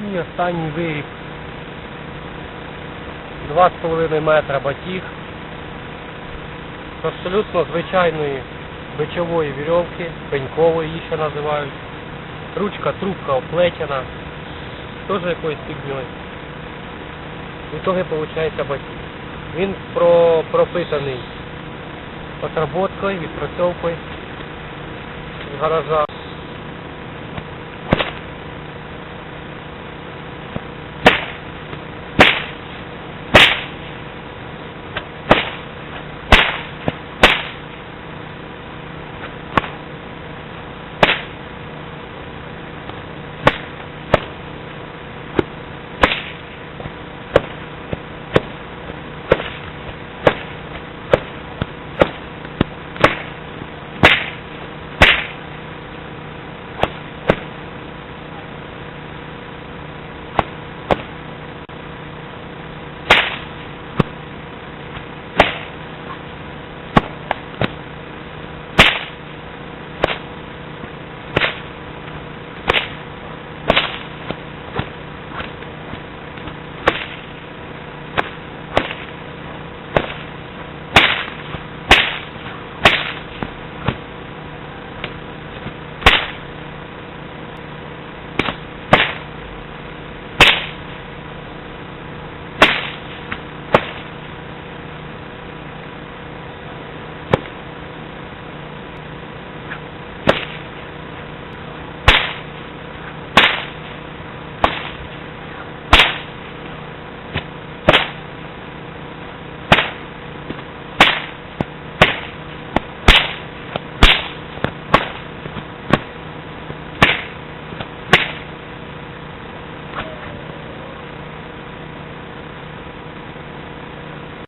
І останній виріб 2,5 метра батіг з абсолютно звичайної бичової вірьовки, пенькової її ще називають. Ручка, трубка оплетена, теж якоюсь фігньою. В ітоги, виходить батіг. Він про, пропитаний отработкою, відпрацьовкою з гаража.